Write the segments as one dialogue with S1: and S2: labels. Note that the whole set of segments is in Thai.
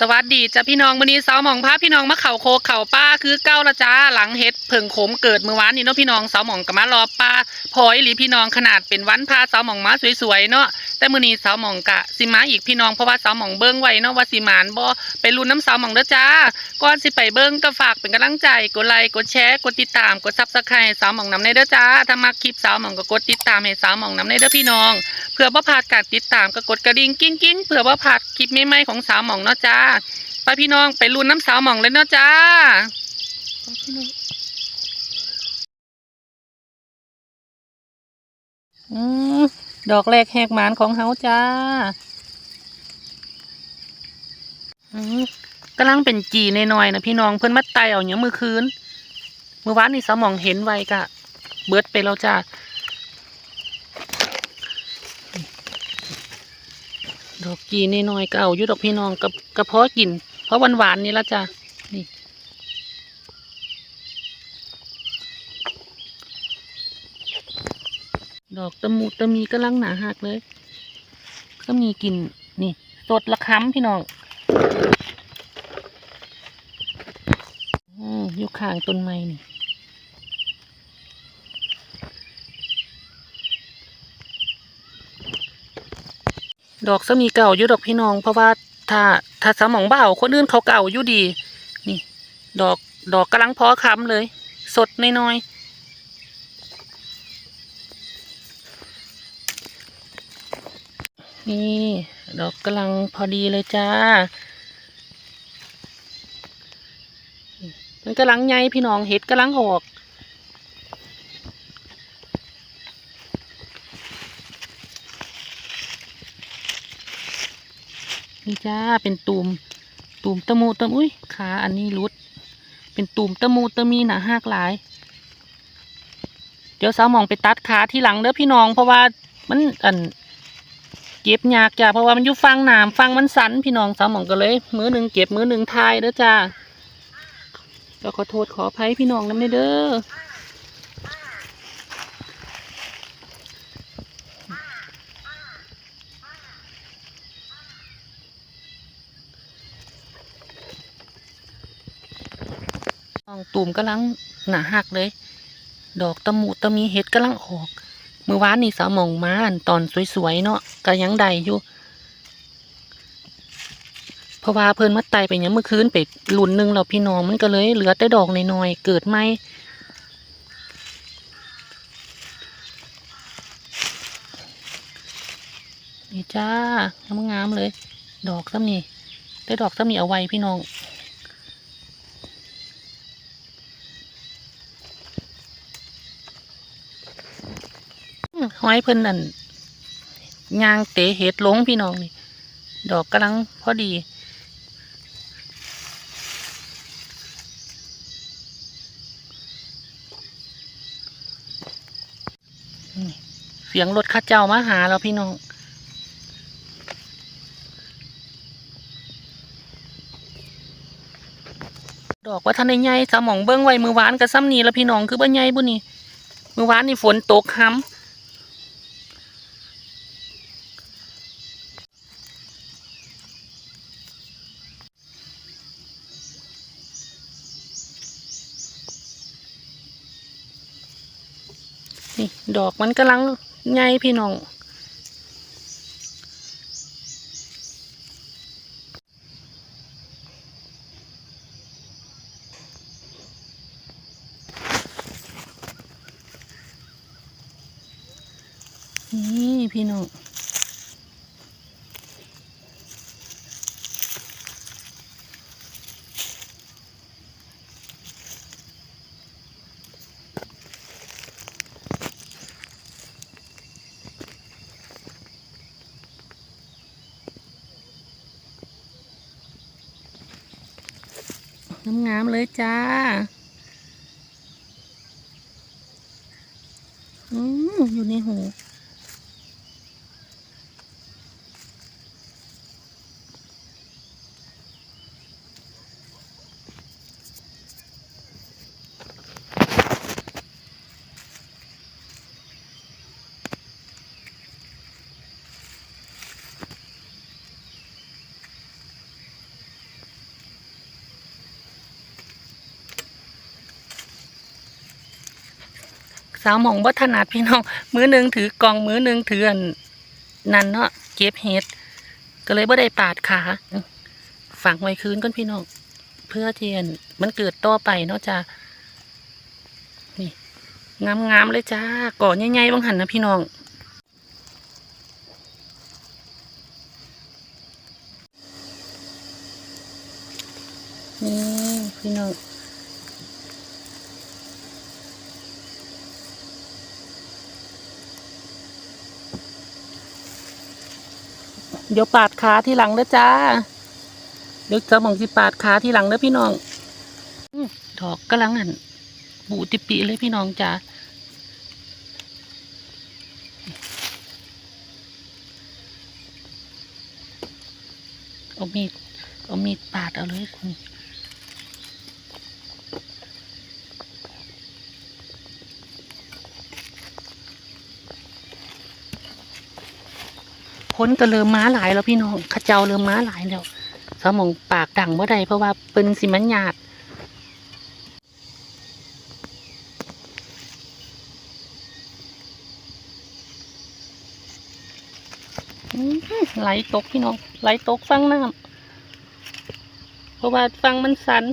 S1: สวัสดีจ้ะพี่น้องวันนี้สาวหมองพาพี่น้องมาเข่าโคเข่าป้าคือเก้าละจ้าหลังเฮ็ดเผิงโขมเกิดเมื่อวานนี้เนาะพี่น้องสาวหมองก็มารอป้าพอยหรือพี่น้องขนาดเป็นวันพาสาวหมองมาสวยๆเนาะแต่มื้อนี้สาวหมองกะสิมาอีกพี่น้องเพราะว่าสาวหมองเบิ่งไว้เนาะว่าสิหมานบ่ไปลุ้นน้ำสาวหมองเด้อจ้าก่อนสิไปเบิ่งก็ฝากเป็นกำลังใจกดไลค์กดแชร์กดติดตามกด Subscribe ให้สาวหมองนำในเด้อจ้าถ้ามักคลิปสาวหมองก็กดติดตามให้สาวหมองนำในเด้อพี่น้อง เพื่อบ่พลาดการติดตามก็กดกระดิ่งกิ้งกิ้งๆเพื่อบ่พลาดคลิปใหม่ๆของสาวหมองเนาะจ้าไปพี่น้องไปลุ้นน้ำสาวหม่องเลยเนาะจ้าอืมดอกแรกแหกหมานของเฮาจ้าอืมกำลังเป็นจีในหน่อยๆนะพี่น้องเพิ่นมาไตเอาอย่างมือคืนเมื่อวานนี่สาวหม่องเห็นไวกะ เบิดไปแล้วจ้าดอ กจีในหน่อยก็เอายู่ดอกพี่น้องกับกระเพาะกิน เพราะหวานๆนี่ละจ้ะนี่ดอกตะมูตะมีกำลังหนาหักเลย ก็มีกลิ่นนี่ สดละค้ำพี่น้องอยู่ข้างต้นไม้นี่ ดอกสมีเก่าอยู่ดอกพี่น้อง เพราะว่าถ้าถ้าสมองเบาคนอื่นเขาเก่าอยู่ดี นี่ ดอกดอกกำลังพอค้ำเลย สดน้อยๆนี่ดอกกำลังพอดีเลยจ้า มันกำลังใหญ่พี่น้องเห็ดกำลังออก นี่จ้าเป็นตูมตูมตะมูตะมอุ้ยขาอันนี้รุด เป็นตูมตะมูตะมีหนาหักหลาย เดี๋ยวสาวมองไปตัดขาที่หลังเด้อพี่น้อง เพราะว่ามันอันเก็บยากจ้าเพราะว่ามันอยู่ฟังน้ำฟังมันสันพี่น้องสาวมองก็เลย มือหนึ่งเก็บมือหนึ่งทายเด้อจ้าก็ขอโทษขออภัยพี่น้องน้ำเด้อ องตูมกำลังหนาหักเลย ดอกตะมูตะมีเห็ดกำลังออกเมื่อวานนี่สาวหมองมาอันตอนสวยๆเนาะก็ยังได้อยู่เพราะว่าเพิ่นมาไตไปยังเมื่อคืนไปหลุนนึงแล้วพี่น้องมันก็เลยเหลือแต่ดอกน้อยๆเกิดไหมนี่จ้างามๆเลย ดอกซ้ำนี่ได้ดอกซ้ำนี่เอาไว้พี่น้อง ห้อยเพิ่นนั่นยางเตะเห็ดหลงพี่น้องนี่ ดอกกำลังพอดีเสียงรถข้าเจ้ามาหาแล้วพี่น้องดอกว่าท่านใหญ่สมองเบิ้งไว้มือวานกับซ้ำนี่แล้วพี่น้องคือบ่ใหญ่บุนี่มือวานนี่ฝนตกค้ำ นี่ดอกมันกำลังใหญ่พี่น้อง นี่พี่น้อง งามๆเลยจ้า อืมอยู่ในหูาวหมองบ่ถนัดพี่น้อง มือหนึ่งถือกองมือหนึ่งถืออันนั่นเนาะเก็บเห็ดก็เลยบ่ได้ปาดขาฝังไว้คืนก่อนพี่น้อง เพื่อเทียนมันเกิดต่อไปเนาะจ้านี่งามๆเลยจ้าก่อใหญ่ๆบางหันนะพี่น้องนี่พี่น้อง เดี๋ยวปาดขาที่หลังเด้อจ้า เดี๋ยวจะมองสิปาดขาที่หลังเด้อพี่น้องดอกกำลังหันบูติปีเลยพี่น้องจ้าเอามีดเอามีดปาดเอาเลยคุณ คนก็เริ่มม้าหลายแล้วพี่น้องขาเจ้าเริ่มม้าหลายแล้วสมองปากดังเมื่อใดเพราะว่าเป็นสิมันหยาดไหลตกพี่น้องไหลตกฟังน้ำเพราะว่าฟังมันสัน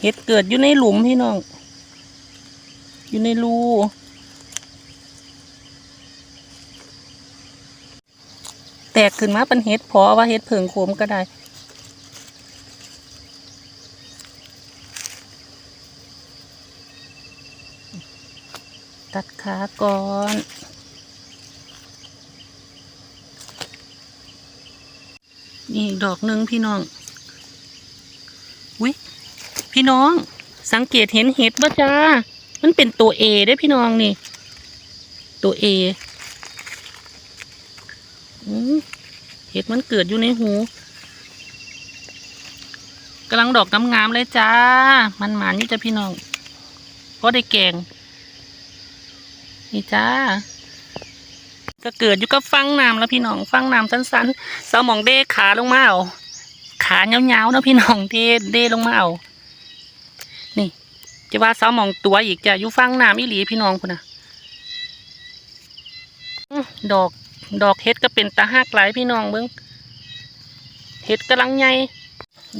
S1: เห็ดเกิดอยู่ในหลุมพี่น้อง อยู่ในรูแตกขึ้นมาเป็นเห็ดพอว่าเห็ดเผิงโขมก็ได้ตัดขาก่อนนี่อีกดอกหนึ่งพี่น้อง พี่น้อง สังเกตเห็นเห็ดป่ะจ้า มันเป็นตัวเอได้พี่น้องนี่ ตัวเอเห็ดมันเกิดอยู่ในหูกำลังดอกงามๆเลยจ้า มันหมานอยู่จ้ะพี่น้องก็ได้แกงนี่จ้า ก็เกิดอยู่กับฟังน้ำแล้วพี่น้องฟังน้ำสั้นๆเสาหมองเด้ขาลงมาเอาขาเงาๆนะพี่น้องเด้เด้ลงมาเอา จะว่าเสาหมองตัวอีกจะอยู่ฟังน้ำอีหลีพี่น้องคุณนะดอกดอกเฮ็ดก็เป็นตาหักหลายพี่น้องเบิ้งเฮ็ดกำลังใหญ่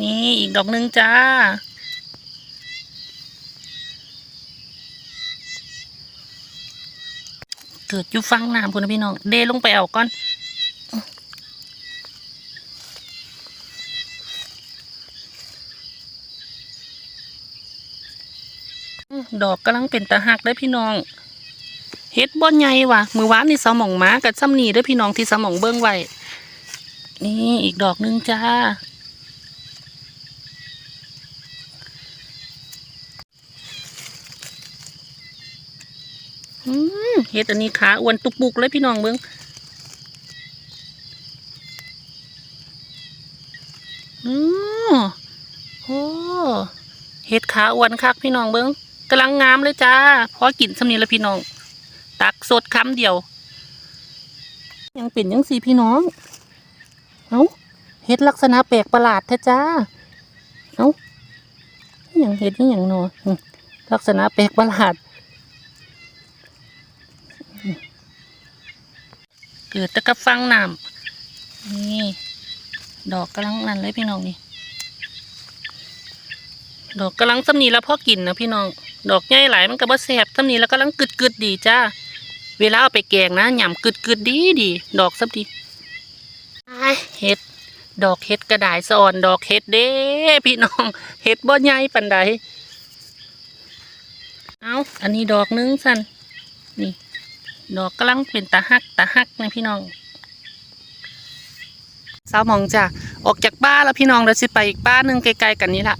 S1: นี่อีกดอกหนึ่งจ้า เกิดอยู่ฟังน้ำคุณนะพี่น้อง เดลงไปเอาก่อน ดอกกำลังเป็นตาหักได้พี่น้อง เฮ็ดบ่ใหญ่ว่ะ มือวานนี่สมองหมากับซ้ำนี่เด้พี่น้องที่สมองเบิ้งไว้ นี่อีกดอกหนึงจ้า เฮ็ดอันนี้ขาอ้วนตุกปุกเลยพี่น้องเบิ้งอือโอ้เฮ็ดขาอ้วนคักพี่น้องเบิ้ง กำลังงามเลยจ้าพอกินสำนี้แล้วพี่น้อง ตักสดคำเดียว ยังเป็นยังสีพี่น้องเอ้าเฮ็ดลักษณะแปลกประหลาดแท้จ้าเอ้าอหย่างเฮ็ดอหย่างเนออืมลักษณะแปลกประหลาด เกิดแตะกับฟังน้ำนี่ดอกกำลังนั่นเลยพี่น้องนี่ดอกกำลังสำนีแล้วพ่อกินนะพี่น้อง ดอกใหญ่หลายมันก็บ่แสบสำนีแล้วกำลังกึดกึดๆดีจ้าเวลาเอาไปแกงนะหย่ำกึดกึดๆดีดีดอกสับดีอ้ายเห็ดดอกเห็ดกระดายสอนดอกเห็ดเด้ พี่น้องเห็ดบ่ใหญ่ปันใดเอาอันนี้ดอกหนึงสันนี่ ดอกกำลังเป็นตาหักตาหักนะพี่น้องสาวหมองจ้ะออกจากบ้านแล้วพี่น้องเดี๋ยวสิไปอีกบ้านหนึ่งไกลๆกันนี้ละ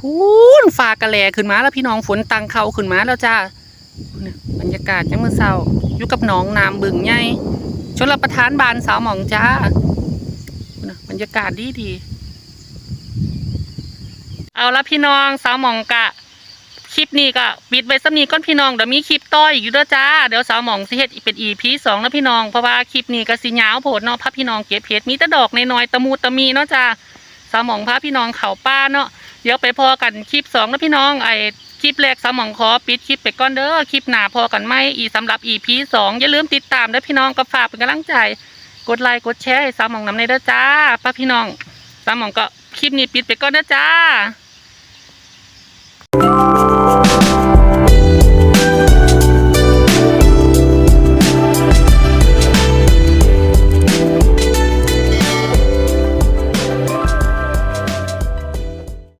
S1: พูนฟ้ากระแลขึ้นมาแล้วพี่น้องฝนตังเขาขึ้นมาแล้วจ้าบรรยากาศยังเมื่อเช้าอยู่กับหน้องน้ำบึงใหญ่ชลประทานบานสาวหมองจ้าบรรยากาศดีดีเอาละพี่น้องสาวหมองกะคลิปนี้ก็ปิดไว้สำนีก้อนพี่น้องเดี๋ยวมีคลิปต่ออีกอยู่เด้อจ้าเดี๋ยวสาวหมองสิเฮ็ดเป็นอีพีสองแล้วพี่น้องเพราะว่าคลิปนี้ก็สิยาวโพดเนาะพาพี่น้องเก็บเห็ดมีแต่ดอกน้อยตะมูตะมีเนาะจ้า สมองพะพี่น้องเขาป้าเนาะเดี๋ยวไปพอกันคลิปสองแล้วพี่น้องไอคลิปแรกสมองขอปิดคลิปไปก่อนเด้อคลิปหน้าพอกันไหมอีสำหรับอีพีสองอย่าลืมติดตามเด้อพี่น้องก็ฝากเป็นกำลังใจ กดไลค์กดแชร์สมองนำในเด้อจ้าป้าพี่น้องสมองก็คลิปนี้ปิดไปก่อนเด้อจ้า